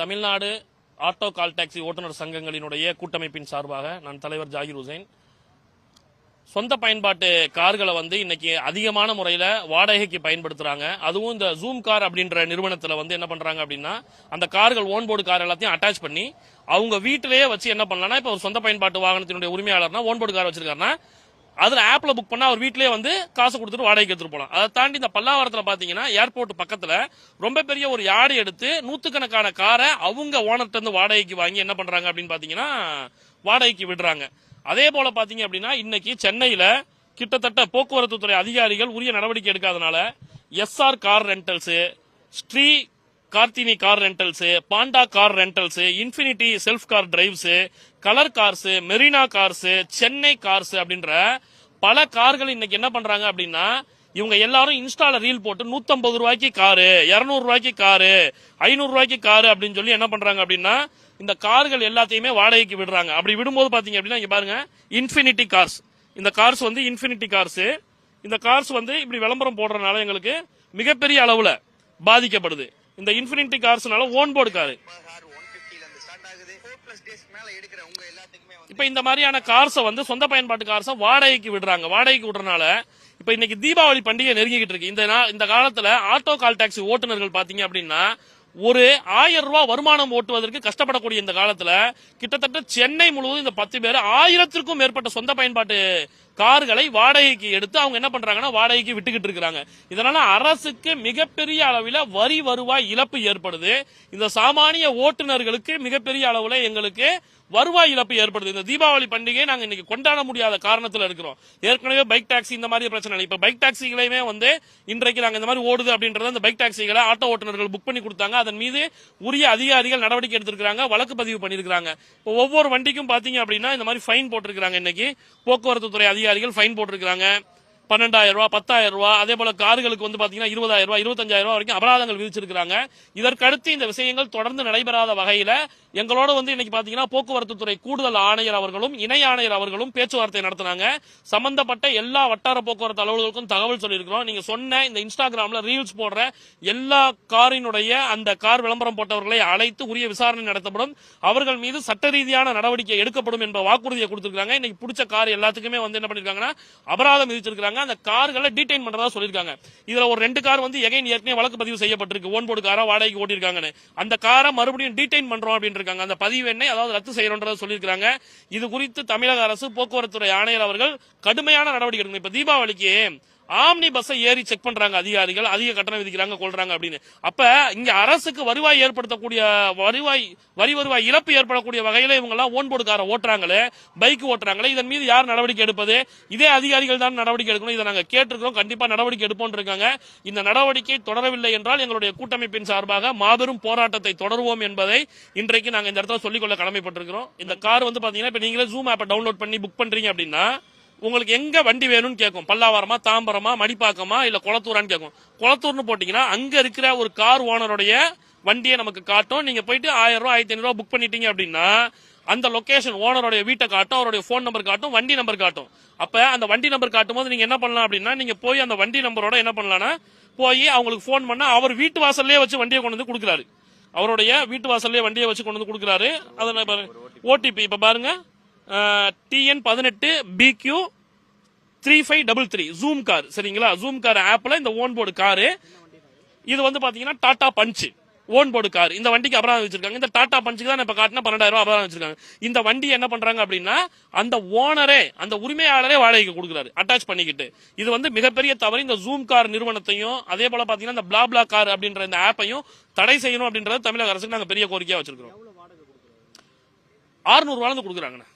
Tamil Nadu auto call taxi ஓட்டுநர் சங்கங்களினுடைய கூட்டமைப்பின் சார்பாக நான் தலைவர் ஜாகிர் ஹுசைன் சொந்த பயன்பாட்டு கார்களை வந்து இன்னைக்கு அதிகமான முறையில் வாடகைக்கு பயன்படுத்துறாங்க. அதுவும் இந்த ஜூம் கார் அப்படின்ற நிறுவனத்தில் வந்து என்ன பண்றாங்க அப்படின்னா அந்த கார்கள் ஓன் போர்டு கார் எல்லாத்தையும் அட்டாச் பண்ணி அவங்க வீட்டிலேயே வச்சு என்ன பண்ணலாம்னா இப்போ ஒரு சொந்த பயன்பாட்டு வாகனத்தினுடைய உரிமையாளர்னா ஓன் போர்டு கார் வச்சிருக்காருன்னா அதுல ஆப்ல புக் பண்ணா அவர் வீட்லயே வந்து காசு கொடுத்துட்டு வாடகைக்கு எடுத்துட்டு போலாம். அதை தாண்டி இந்த பல்லாவரத்துல பாத்தீங்கன்னா ஏர்போர்ட் பக்கத்துல ரொம்ப பெரிய ஒரு யார்டு எடுத்து நூத்துக்கணக்கான காரை அவங்க ஓனர்ட்ட இருந்து வாடகைக்கு வாங்கி என்ன பண்றாங்க அப்படின்னு பாத்தீங்கன்னா வாடகைக்கு விடுறாங்க. அதே போல பாத்தீங்க அப்படின்னா இன்னைக்கு சென்னையில கிட்டத்தட்ட போக்குவரத்து துறை அதிகாரிகள் உரிய நடவடிக்கை எடுக்காதனால SR car rentals Sri Karthini car rentals Panda car rentals Infinity self car drives colour cars Marina cars Chennai cars அப்படின்ற பல கார்கள் இன்னைக்கு என்ன பண்றாங்க அப்படின்னா இவங்க எல்லாரும் இன்ஸ்டால ரீல் போட்டு 150 ரூபாய்க்கு காரு 200 ரூபாய்க்கு காரு ஐநூறு ரூபாய்க்கு காரு அப்படின்னு சொல்லி என்ன பண்றாங்க அப்படின்னா இந்த கார்கள் எல்லாத்தையுமே வாடகைக்கு விடுறாங்க. அப்படி விடும்போது பாத்தீங்க அப்படின்னா இங்க பாருங்க இன்ஃபினிட்டி கார்ஸ் இந்த கார்ஸ் வந்து இன்ஃபினிட்டி கார்ஸ் இந்த கார்ஸ் வந்து இப்படி விளம்பரம் போடுறதுனால எங்களுக்கு மிகப்பெரிய அளவுல பாதிக்கப்படுது. இந்த இன்ஃபினிட்டி கார்ஸ்னால ஓன் போர்டு காரு இப்ப இந்த மாதிரியான கார்ஸை வந்து சொந்த பயன்பாட்டு கார்ஸை வாடகைக்கு விடுறாங்க. வாடகைக்கு விடுறனால இப்ப இன்னைக்கு தீபாவளி பண்டிகை நெருங்கிக்கிட்டு இருக்கு. இந்த இந்த காலத்துல ஆட்டோ கால் டாக்ஸி ஓட்டுநர்கள் பாத்தீங்க அப்படின்னா ஒரு ஆயிரம் ரூபாய் வருமானம் ஓட்டுவதற்கு கஷ்டப்படக்கூடிய இந்த காலத்துல கிட்டத்தட்ட சென்னை முழுவதும் இந்த பத்து பேர் ஆயிரத்திற்கும் மேற்பட்ட சொந்த பயன்பாட்டு கார்களை வாடகைக்கு எடுத்து அவங்க என்ன பண்றாங்கன்னா வாடகைக்கு விட்டுக்கிட்டு இருக்கிறாங்க. இதனால அரசுக்கு மிகப்பெரிய அளவில் வரி வருவாய் இழப்பு ஏற்படுது. இந்த சாமானிய ஓட்டுநர்களுக்கு மிகப்பெரிய அளவில் எங்களுக்கு வருவாய் இழப்பு ஏற்படுது. இந்த தீபாவளி பண்டிகை நாங்க இன்னைக்கு கொண்டாட முடியாத காரணத்துல இருக்கிறோம். ஏற்கனவே பைக் டாக்ஸி இந்த மாதிரி பிரச்சனை இல்லை. இப்ப பைக் டாக்ஸிகளையுமே வந்து இன்றைக்கு நாங்க இந்த மாதிரி ஓடுது அப்படின்றத அந்த பைக் டாக்ஸிகளை ஆட்டோ ஓட்டுநர்கள் புக் பண்ணி கொடுத்தாங்க. அதன் மீது உரிய அதிகாரிகள் நடவடிக்கை எடுத்திருக்காங்க வழக்கு பதிவு பண்ணிருக்காங்க இப்போ ஒவ்வொரு வண்டிக்கும் பாத்தீங்க அப்படின்னா இந்த மாதிரி ஃபைன் போட்டிருக்காங்க இன்னைக்கு. போக்குவரத்து துறை அதிகாரிகள் ஃபைன் போட்டிருக்கிறாங்க. பன்னெண்டாயிரம் ரூபா பத்தாயிரம் ரூபா அதே போல கார்களுக்கு வந்து பாத்தீங்கன்னா இருபதாயிரம் ரூபா இருபத்தஞ்சாயிரம் ரூபா வரைக்கும் அபராதங்கள் விதிச்சிருக்காங்க இதற்கடுத்து இந்த விஷயங்கள் தொடர்ந்து நடைபெறாத வகையில எங்களோட வந்து இன்னைக்கு பாத்தீங்கன்னா போக்குவரத்து துறை கூடுதல் ஆணையர் அவர்களும் இணை ஆணையர் அவர்களும் பேச்சுவார்த்தை நடத்தினாங்க. சம்பந்தப்பட்ட எல்லா வட்டார போக்குவரத்து அலுவலர்களுக்கும் தகவல் சொல்லியிருக்கிறோம். நீங்க சொன்ன இந்த இன்ஸ்டாகிராம்ல ரீல்ஸ் போடுற எல்லா காரினுடைய அந்த கார் விளம்பரம் போட்டவர்களை அழைத்து உரிய விசாரணை நடத்தப்படும். அவர்கள் மீது சட்ட ரீதியான நடவடிக்கை எடுக்கப்படும் என்ற வாக்குறுதியை கொடுத்திருக்காங்க இன்னைக்கு பிடிச்ச கார் எல்லாத்துக்குமே வந்து என்ன பண்ணிருக்காங்கன்னா அபராதம் விதிச்சிருக்காங்க அந்த கார்களை டீடைன் பண்றதா சொல்லியிருக்காங்க. இதுல ஒரு ரெண்டு கார் வந்து எகைன் ஏற்கனவே வழக்கு பதிவு செய்யப்பட்டிருக்கு. ஓன் போர்டு காரா வாடகைக்கு ஓட்டிருக்காங்கன்னு அந்த காரை மறுபடியும் டீடைன் பண்றோம் அப்படின்னு இருக்காங்க அந்த பதிவு எண்ணை அதாவது ரத்து செய்யறோன்றத சொல்லியிருக்காங்க இது குறித்து தமிழக அரசு போக்குவரத்துறை ஆணையர் அவர்கள் கடுமையான நடவடிக்கை எடுக்கணும். இப்ப தீபாவளிக்கு ஆம்னி பஸ்ஸை ஏறி செக் பண்றாங்க அதிகாரிகள் அதிக கட்டணம் விதிக்கிறாங்க கொள்றாங்க அப்படின்னு. அப்ப இங்க அரசுக்கு வருவாய் ஏற்படுத்தக்கூடிய வருவாய் வரி வருவாய் இழப்பு ஏற்படக்கூடிய வகையில இவங்க எல்லாம் ஓன் போர்டு காரை ஓட்டுறாங்களே பைக் ஓட்டுறாங்களே இதன் மீது யார் நடவடிக்கை எடுப்பது? இதே அதிகாரிகள் தான் நடவடிக்கை எடுக்கணும். இதை நாங்க கேட்டிருக்கிறோம். கண்டிப்பா நடவடிக்கை எடுப்போம் இருக்காங்க. இந்த நடவடிக்கை தொடரவில்லை என்றால் எங்களுடைய கூட்டமைப்பின் சார்பாக மாபெரும் போராட்டத்தை தொடருவோம் என்பதை இன்றைக்கு நாங்க இந்த இடத்துல சொல்லிக்கொள்ள கடமைப்பட்டிருக்கிறோம். இந்த கார் வந்து பாத்தீங்கன்னா இப்ப நீங்களே ஜூம் ஆப்பை டவுன்லோட் பண்ணி புக் பண்றீங்க அப்படின்னா உங்களுக்கு எங்க வண்டி வேணும்னு கேட்கும். பல்லாவரமா தாம்பரமா மடிப்பாக்கமா இல்ல குளத்தூரான்னு கேட்கும். குளத்தூர்னு போட்டீங்கன்னா அங்க இருக்கிற ஒரு கார் ஓனருடைய வண்டியை நமக்கு காட்டும். நீங்க போயிட்டு ஆயிரம் ரூபாய் ஆயிரத்தி ஐநூறு ரூபாய் புக் பண்ணிட்டீங்க அப்படின்னா அந்த லொகேஷன் ஓனருடைய வீட்டை காட்டும் அவருடைய ஃபோன் நம்பர் காட்டும் வண்டி நம்பர் காட்டும். அப்ப அந்த வண்டி நம்பர் காட்டும் போது நீங்க என்ன பண்ணலாம் அப்படின்னா நீங்க போய் அந்த வண்டி நம்பரோட என்ன பண்ணலாம்னா போய் அவங்களுக்கு ஃபோன் பண்ணா அவர் வீட்டு வாசல்லே வச்சு வண்டியை கொண்டு வந்து கொடுக்குறாரு. அவருடைய வீட்டு வாசல்லே வண்டியை வச்சு கொண்டு வந்து கொடுக்குறாரு. அதில் ஓடிபி இப்ப பாருங்க. டிஎன் பதினெட்டு BQ three five double three Zoomcar சரிங்களா? ஜூம் கார் ஆப்ல இந்த ஓன் போர்டு காரு இது வந்து பாத்தீங்கன்னா Tata Punch on board car இந்த வண்டிக்கு அபராதம் வச்சிருக்காங்க இந்த டாடா பஞ்சுக்கு தான் இப்ப காட்டின பன்னெண்டாயிரம் ரூபாய் அபராதம் வச்சிருக்காங்க இந்த வண்டி என்ன பண்றாங்க அப்படின்னா அந்த ஓனரே அந்த உரிமையாளரே வாடகைக்கு கொடுக்குறாரு அட்டாச் பண்ணிக்கிட்டு. இது வந்து மிகப்பெரிய தவறு. இந்த ஜூம் கார் நிறுவனத்தையும் அதே போல பாத்தீங்கன்னா இந்த பிளா பிளா கார் அப்படின்ற இந்த ஆப்பையும் தடை செய்யணும் அப்படின்றது தமிழக அரசுக்கு நாங்க பெரிய கோரிக்கையா வச்சிருக்கிறோம். ஆறுநூறு ரூபாய் கொடுக்குறாங்கண்ணா.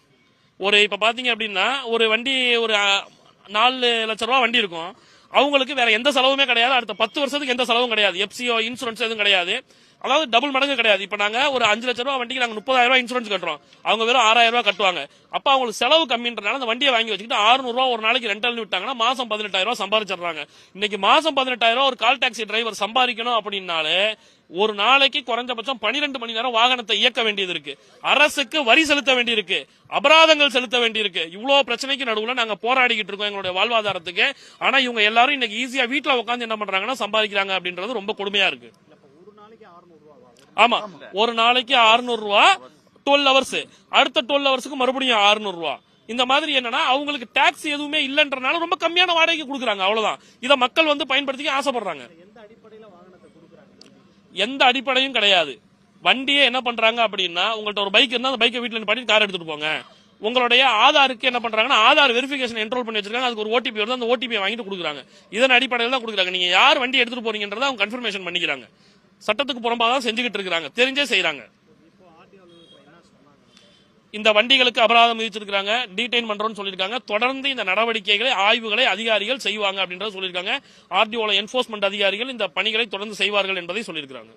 ஒரு இப்ப பாத்தீங்க அப்படின்னா ஒரு வண்டி ஒரு நாலு லட்சம் ரூபாய் வண்டி இருக்கும். அவங்களுக்கு வேற எந்த செலவுமே கிடையாது. அடுத்த பத்து வருஷத்துக்கு எந்த செலவும் கிடையாது. எஃப்சிஓ இன்சூரன்ஸ் எதுவும் கிடையாது. அதாவது டபுள் மடங்கு கிடையாது. இப்ப நாங்க ஒரு அஞ்சு லட்சம் ரூபாய் வண்டிக்கு நாங்க முப்பதாயிரம் ரூபாய் இன்சூரன்ஸ் கட்டுறோம். அவங்க வெறும் ஆறாயிரம் ரூபாய் கட்டுவாங்க. அப்ப அவங்களுக்கு செலவு கம்மின்றனால அந்த வண்டியை வாங்கி வச்சுக்கிட்டு 600 ரூபாய் ஒரு நாளைக்கு ரெண்டல் விட்டாங்கன்னா மாசம் பதினெட்டாயிரம் ரூபாய் சம்பாதிச்சிடுறாங்க இன்னைக்கு மாசம் பதினெட்டாயிரம் ரூபாய் ஒரு கால் டாக்ஸி டிரைவர் சம்பாதிக்கணும் அப்படின்னாலே ஒரு நாளைக்கு குறைஞ்சபட்சம் 12 மணி நேரம் வாகனத்தை இயக்க வேண்டியது இருக்கு. அரசுக்கு வரி செலுத்த வேண்டியிருக்கு. அபராதங்கள் செலுத்த வேண்டியிருக்கு. இவ்வளவு பிரச்சனைக்கு நடுவுல நாங்க போராடிக்கிட்டு இருக்கோம் எங்களுடைய வாழ்வாதாரத்துக்கு. ஆனா இவங்க எல்லாரும் இன்னைக்கு ஈஸியா வீட்டுல உட்காந்து என்ன பண்றாங்கன்னா சம்பாதிக்கிறாங்க அப்படின்றது ரொம்ப கொடுமையா இருக்கு. ஆமா ஒரு நாளைக்கு 600 ரூபா டுவெல் ஹவர்ஸ் அடுத்த டுவெல் ஹவர்ஸ்க்கு மறுபடியும் 600 ரூபா. இந்த மாதிரி என்னன்னா அவங்களுக்கு டாக்ஸ் எதுவுமே இல்லன்றனால ரொம்ப கம்மியான வாடகைக்கு கொடுக்குறாங்க அவ்வளவுதான். இத மக்கள் வந்து பயன்படுத்திக்க ஆசைப்படுறாங்க. எந்த அடிப்படையும் கிடையாது. வண்டியே என்ன பண்றாங்க அப்படின்னா உங்கள்ட்ட ஒரு பைக் இருந்தா அந்த பைக்கை வீட்டுல நிப்பாட்டி கார் எடுத்துட்டு போங்க. உங்களுடைய ஆதாருக்கு என்ன பண்றாங்கன்னா ஆதார் வெரிஃபிகேஷன் என்ரோல் பண்ணி வச்சிருக்காங்க. அதுக்கு ஒரு ஓடிபி வருது. அந்த ஓடிபி வாங்கிட்டு கொடுக்குறாங்க. இதன் அடிப்படையில் தான் கொடுக்குறாங்க. நீங்க யார் வண்டி எடுத்துட்டு போறீங்கன்றதை அவங்க கன்ஃபர்மேஷன் பண்ணிக்கிறாங்க. சட்டத்துக்கு புறம்பாக தான் செஞ்சுக்கிட்டு இருக்காங்க தெரிஞ்சே செய்யறாங்க இந்த வண்டிகளுக்கு அபராதம் விதிச்சிருக்காங்க டீடைன் பண்றோம்னு சொல்லியிருக்காங்க. தொடர்ந்து இந்த நடவடிக்கைகளை ஆய்வுகளை அதிகாரிகள் செய்வாங்க அப்படின்றத சொல்லியிருக்காங்க. ஆர்டிஓல என்போர்ஸ்மெண்ட் அதிகாரிகள் இந்த பணிகளை தொடர்ந்து செய்வார்கள் என்பதை சொல்லியிருக்கிறாங்க.